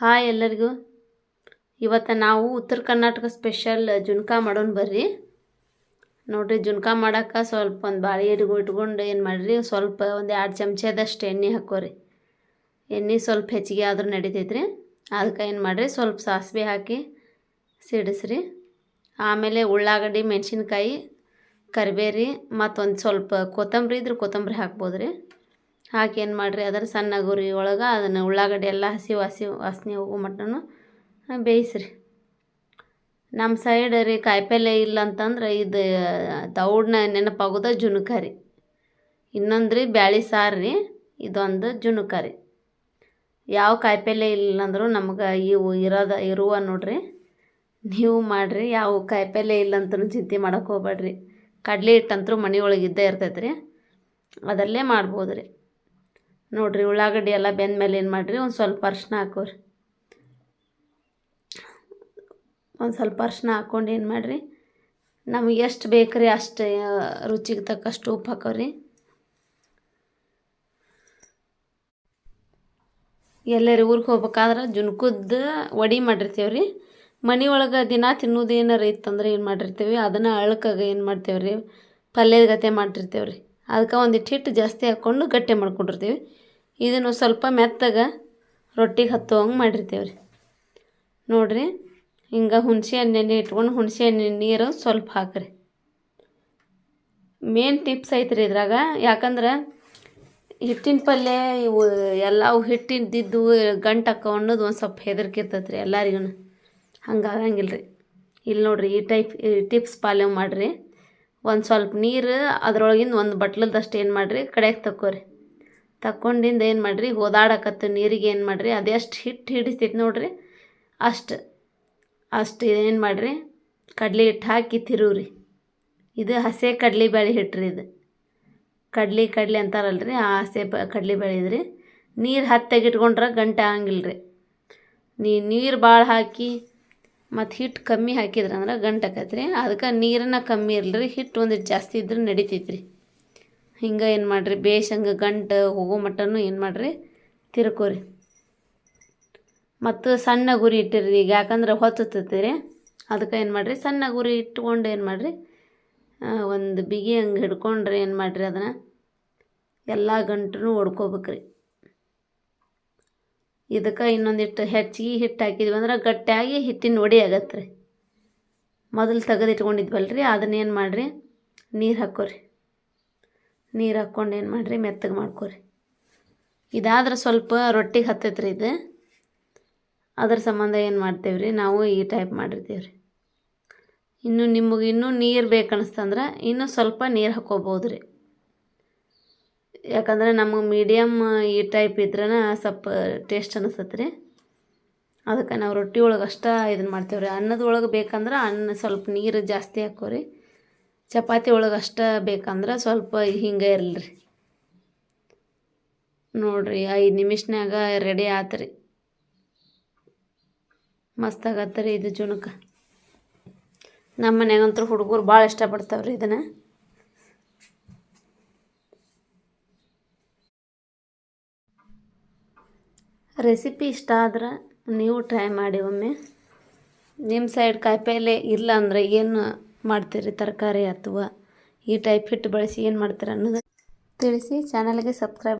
Hi ಎಲ್ಲರಿಗೂ. ಇವತ್ತು ನಾವು ಉತ್ತರ ಕರ್ನಾಟಕ ಸ್ಪೆಷಲ್ ಜುನ್ಕಾ ಮಾಡೋಣ ಬರ್ರಿ. ನೋಡಿರಿ, ಜುನ್ಕಾ ಮಾಡೋಕೆ ಸ್ವಲ್ಪ ಒಂದು ಬಾಳೆ ಎರಿಗೂ ಇಟ್ಕೊಂಡು ಏನು ಮಾಡಿರಿ, ಸ್ವಲ್ಪ ಒಂದು ಎರಡು ಚಮಚದಷ್ಟು ಎಣ್ಣೆ ಹಾಕೋರಿ. ಎಣ್ಣೆ ಸ್ವಲ್ಪ ಹೆಚ್ಚಿಗೆ ಆದರೂ ನಡಿತೈತ್ರಿ. ಅದಕ್ಕೆ ಏನು ಮಾಡಿರಿ, ಸ್ವಲ್ಪ ಸಾಸಿವೆ ಹಾಕಿ ಸಿಡಿಸ್ರಿ. ಆಮೇಲೆ ಉಳ್ಳಾಗಡ್ಡಿ, ಮೆಣಸಿನ್ಕಾಯಿ, ಕರಿಬೇರಿ ಮತ್ತೊಂದು ಸ್ವಲ್ಪ ಕೊತ್ತಂಬರಿ ಇದ್ರೆ ಕೊತ್ತಂಬರಿ ಹಾಕ್ಬೋದು ರೀ ಹಾಕಿ ಏನು ಮಾಡಿರಿ? ಅದರ ಸಣ್ಣ ಗುರಿ ಒಳಗೆ ಅದನ್ನು ಉಳ್ಳಾಗಡ್ಡೆ ಎಲ್ಲ ಹಸಿ ವಾಸಿ, ವಾಸನೆ ಹೋಗೋ ಮಟ್ಟನು ಬೇಯಿಸ್ರಿ. ನಮ್ಮ ಸೈಡ್ ರೀ ಕಾಯಿಪಲ್ಯ ಇಲ್ಲ ಅಂತಂದ್ರೆ ಇದು ದೌಡ್ನ ನೆನಪಾಗೋದ ಜುನುಕಾರಿ. ಇನ್ನೊಂದು ರೀ ಬ್ಯಾಳಿ ಸಾರು ರೀ, ಇದೊಂದು ಜುನುಕಾರಿ. ಯಾವ ಕಾಯಿಪಲ್ಯ ಇಲ್ಲ ಅಂದರೂ ನಮ್ಗೆ ಇವು ಇರೋದ, ಇರುವ ನೋಡ್ರಿ. ನೀವು ಮಾಡಿರಿ, ಯಾವ ಕಾಯಿಪಲ್ಯ ಇಲ್ಲ ಅಂತಲೂ ಚಿಂತೆ ಮಾಡೋಕೆ ಹೋಗ್ಬೇಡ್ರಿ ಕಡಲೆ ಹಿಟ್ಟಂತೂ ಮನೆಯೊಳಗೆ ಇದ್ದೇ ಇರ್ತೈತೆ ರೀ ಅದರಲ್ಲೇ ಮಾಡ್ಬೋದು ರೀ ನೋಡಿರಿ ಉಳ್ಳಾಗಡ್ಡಿ ಎಲ್ಲ ಬೆಂದ ಮೇಲೆ ಏನು ಮಾಡಿರಿ? ಒಂದು ಸ್ವಲ್ಪ ಅರ್ಶಿನ ಹಾಕೋರಿ. ಒಂದು ಸ್ವಲ್ಪ ಅರ್ಶಿನ ಹಾಕ್ಕೊಂಡು ಏನು ಮಾಡಿರಿ? ನಮಗೆ ಎಷ್ಟು ಬೇಕು ರೀ ಅಷ್ಟು ರುಚಿಗೆ ತಕ್ಕಷ್ಟು ಉಪ್ಪು ಹಾಕೋರಿ. ಎಲ್ಲರ ಊರಿಗೆ ಹೋಗ್ಬೇಕಾದ್ರೆ ಜುನ್ಕುದ್ದು ವಡಿ ಮಾಡಿರ್ತೀವಿ ರೀ ಮನೆ ಒಳಗೆ ದಿನ ತಿನ್ನೋದು ಇತ್ತಂದ್ರೆ ಏನು ಮಾಡಿರ್ತೀವಿ. ಅದನ್ನು ಅಳ್ಕಾಗ ಏನು ಮಾಡ್ತೇವೆ ರೀ ಪಲ್ಯದ ಗತೆ ಮಾಡಿರ್ತೀವಿ ರೀ ಅದಕ್ಕೆ ಒಂದಿಟ್ಟು ಹಿಟ್ಟು ಜಾಸ್ತಿ ಹಾಕ್ಕೊಂಡು ಗಟ್ಟಿ ಮಾಡ್ಕೊಂಡಿರ್ತೀವಿ. ಇದನ್ನು ಸ್ವಲ್ಪ ಮೆತ್ತಗೆ ರೊಟ್ಟಿಗೆ ಹತ್ತುವಂಗೆ ಮಾಡಿರ್ತೀವಿ ರೀ ನೋಡಿರಿ, ಹಿಂಗೆ ಹುಣಸೆ ಹಣ್ಣೆಣ್ಣೆ ಇಟ್ಕೊಂಡು ಹುಣಸೆ ಹಣ್ಣಿನ ನೀರು ಸ್ವಲ್ಪ ಹಾಕ್ರಿ. ಮೇನ್ ಟಿಪ್ಸ್ ಐತ್ರಿ ಇದ್ರಾಗ. ಯಾಕಂದ್ರೆ ಹಿಟ್ಟಿನ ಪಲ್ಯ ಇವು ಎಲ್ಲವು ಹಿಟ್ಟಿದ್ದಿದ್ದು ಗಂಟು ಅನ್ನೋದು ಒಂದು ಸ್ವಲ್ಪ ಹೆದರಿಕೆ ಇರ್ತೈತೆ ರೀ ಎಲ್ಲರಿಗೂ ಹಂಗೆ ಆಗಂಗಿಲ್ಲ ರೀ ಇಲ್ಲಿ ನೋಡಿರಿ ಈ ಟೈಪ್ ಟಿಪ್ಸ್ ಪಾಲ್ಯ ಮಾಡಿರಿ. ಒಂದು ಸ್ವಲ್ಪ ನೀರು, ಅದ್ರೊಳಗಿಂದ ಒಂದು ಬಟ್ಲದಷ್ಟು ಏನು ಮಾಡಿರಿ ಕಡೆಗೆ ತಕ್ಕೋರಿ. ತಕ್ಕೊಂಡಿಂದ ಏನು ಮಾಡಿರಿ ಓದಾಡಕತ್ತು ನೀರಿಗೆ ಏನು ಮಾಡಿರಿ ಅದೆಷ್ಟು ಹಿಟ್ಟು ಹಿಡಿಸ್ತೈತೆ ನೋಡಿರಿ. ಅಷ್ಟು ಅಷ್ಟು ಏನು ಮಾಡಿರಿ, ಕಡಲೆ ಹಿಟ್ಟು ಹಾಕಿ ತಿರುವ್ರಿ. ಇದು ಹಸೆ ಕಡಲೆ ಬೇಳೆ ಹಿಟ್ಟು ರೀ ಇದು. ಕಡ್ಲೆ ಕಡ್ಲೆ ಅಂತಾರಲ್ಲ ರೀ ಆ ಹಸೆ ಬ, ಕಡ್ಲೆ ಬೇಳೆ ಇದ್ರಿ. ನೀರು ಹತ್ತಾಗಿಟ್ಕೊಂಡ್ರೆ ಗಂಟೆ ಆಗಂಗಿಲ್ಲ ರೀ ನೀರು ಭಾಳ ಹಾಕಿ ಮತ್ತು ಹಿಟ್ಟು ಕಮ್ಮಿ ಹಾಕಿದ್ರೆ ಅಂದ್ರೆ ರೀ ಅದಕ್ಕೆ ನೀರನ್ನು ಕಮ್ಮಿ ಇರಲಿ ಹಿಟ್ಟು ಒಂದು ಜಾಸ್ತಿ ಇದ್ರೆ ರೀ ಹಿಂಗೆ ಏನು ಮಾಡಿರಿ ಬೇಷಂಗೆ ಗಂಟು, ಹೋಗೋ ಮಟ್ಟನೂ ಏನು ಮಾಡಿರಿ, ತಿರ್ಕೋರಿ. ಮತ್ತು ಸಣ್ಣ ಗುರಿ ಇಟ್ಟಿರಿ ಈಗ, ಯಾಕಂದ್ರೆ ಹೊತ್ತುತ್ತೈತಿ ರೀ ಅದಕ್ಕೆ ಏನು ಮಾಡಿರಿ, ಸಣ್ಣ ಗುರಿ ಇಟ್ಕೊಂಡು ಏನು ಮಾಡಿರಿ ಒಂದು ಬಿಗಿ ಹಂಗೆ ಹಿಡ್ಕೊಂಡ್ರೆ ಏನು ಮಾಡಿರಿ ಅದನ್ನು, ಎಲ್ಲ ಗಂಟು ಹೊಡ್ಕೋಬೇಕ್ರಿ ಇದಕ್ಕೆ ಇನ್ನೊಂದಿಟ್ಟು ಹೆಚ್ಚಿಗೆ ಹಿಟ್ಟು ಹಾಕಿದ್ವಿ ಅಂದ್ರೆ ಗಟ್ಟಿಯಾಗಿ ಹಿಟ್ಟಿನ ಒಡಿ ಆಗತ್ತೆ ರೀ ಮೊದಲು ತೆಗೆದಿಟ್ಕೊಂಡಿದ್ವಲ್ಲ ರೀ ಅದನ್ನೇನು ಮಾಡಿರಿ? ನೀರು ಹಾಕೋರಿ. ನೀರು ಹಾಕ್ಕೊಂಡು ಏನು ಮಾಡಿರಿ? ಮೆತ್ತಗೆ ಮಾಡ್ಕೊರಿ. ಇದಾದ್ರೆ ಸ್ವಲ್ಪ ರೊಟ್ಟಿಗೆ ಹತ್ತೈತೆ ರೀ ಇದು. ಅದ್ರ ಸಂಬಂಧ ಏನು ಮಾಡ್ತೇವೆ ರೀ ನಾವು ಈ ಟೈಪ್ ಮಾಡಿರ್ತೀವಿ ರೀ ಇನ್ನು ನಿಮಗೆ ಇನ್ನೂ ನೀರು ಬೇಕನ್ನಿಸ್ತಂದ್ರೆ ಇನ್ನೂ ಸ್ವಲ್ಪ ನೀರು ಹಾಕ್ಕೋಬೋದು ರೀ ಯಾಕಂದ್ರೆ ನಮ್ಮ ಮೀಡಿಯಮ್ ಈ ಟೈಪ್ ಇದ್ರೇನ ಸ್ವಲ್ಪ ಟೇಸ್ಟ್ ಅನಿಸ್ತೈತೆ ರೀ ಅದಕ್ಕೆ ನಾವು ರೊಟ್ಟಿ ಒಳಗೆ ಅಷ್ಟೇ ಇದನ್ನು ಮಾಡ್ತೇವೆ ರೀ ಅನ್ನದೊಳಗೆ ಬೇಕಂದ್ರೆ ಅನ್ನ ಸ್ವಲ್ಪ ನೀರು ಜಾಸ್ತಿ ಹಾಕೋರಿ. ಚಪಾತಿ ಒಳಗೆ ಅಷ್ಟೇ ಬೇಕಂದ್ರೆ ಸ್ವಲ್ಪ ಹಿಂಗೆ ಇರಲಿ ರೀ ನೋಡಿರಿ, ಐದು ನಿಮಿಷನಾಗ ರೆಡಿ ಆತು ರೀ ಮಸ್ತ್ ಆಗತ್ತೆ ರೀ ಇದು ಜುಣಕ. ನಮ್ಮ ಮನ್ಯಾಗಂತೂ ಹುಡುಗರು ಭಾಳ ಇಷ್ಟಪಡ್ತಾವ್ರಿ ಇದನ್ನು. ರೆಸಿಪಿ ಇಷ್ಟ ಆದ್ರೆ ನೀವು ಟ್ರೈ ಮಾಡಿ ಒಮ್ಮೆ. ನಿಮ್ಮ ಸೈಡ್ ಕಾಯಿಪಲ್ಲೆ ಇಲ್ಲ ಅಂದರೆ ಏನು ಮಾಡ್ತೀರಿ? ತರಕಾರಿ ಅಥವಾ ಈ ಟೈಪ್ ಹಿಟ್ಟು ಬಳಸಿ ಏನು ಮಾಡ್ತೀರ ಅನ್ನೋದು ತಿಳಿಸಿ. ಚಾನಲ್ಗೆ ಸಬ್ಸ್ಕ್ರೈಬ್